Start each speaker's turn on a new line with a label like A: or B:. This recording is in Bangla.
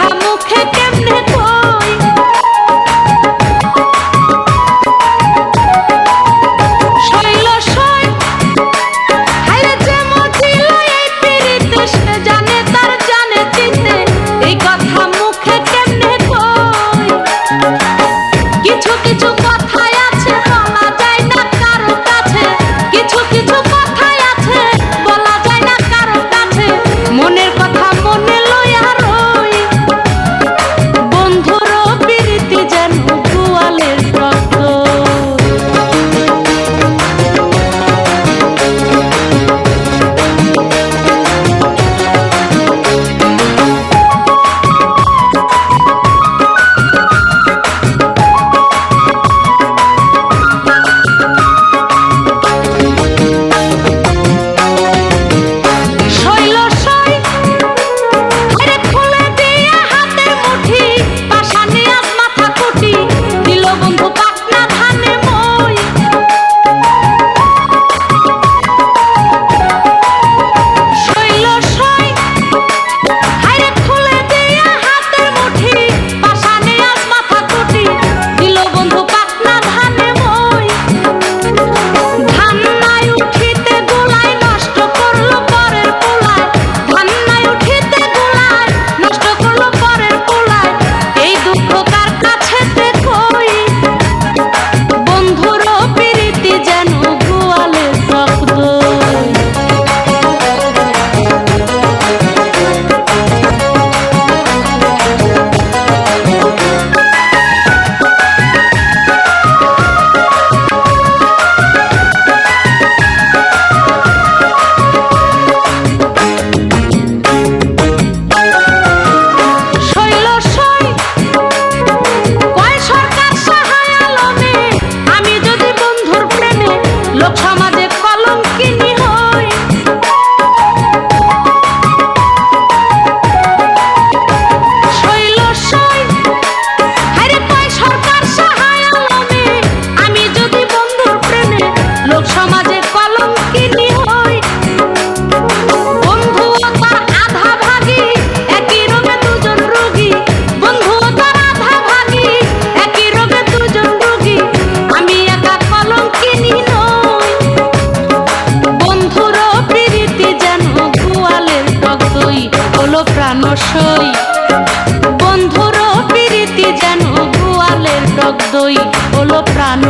A: i Vamos. প্রাণ সই। বন্ধুর প্রীতি যেন গোয়ালের টক দই হলো প্রাণ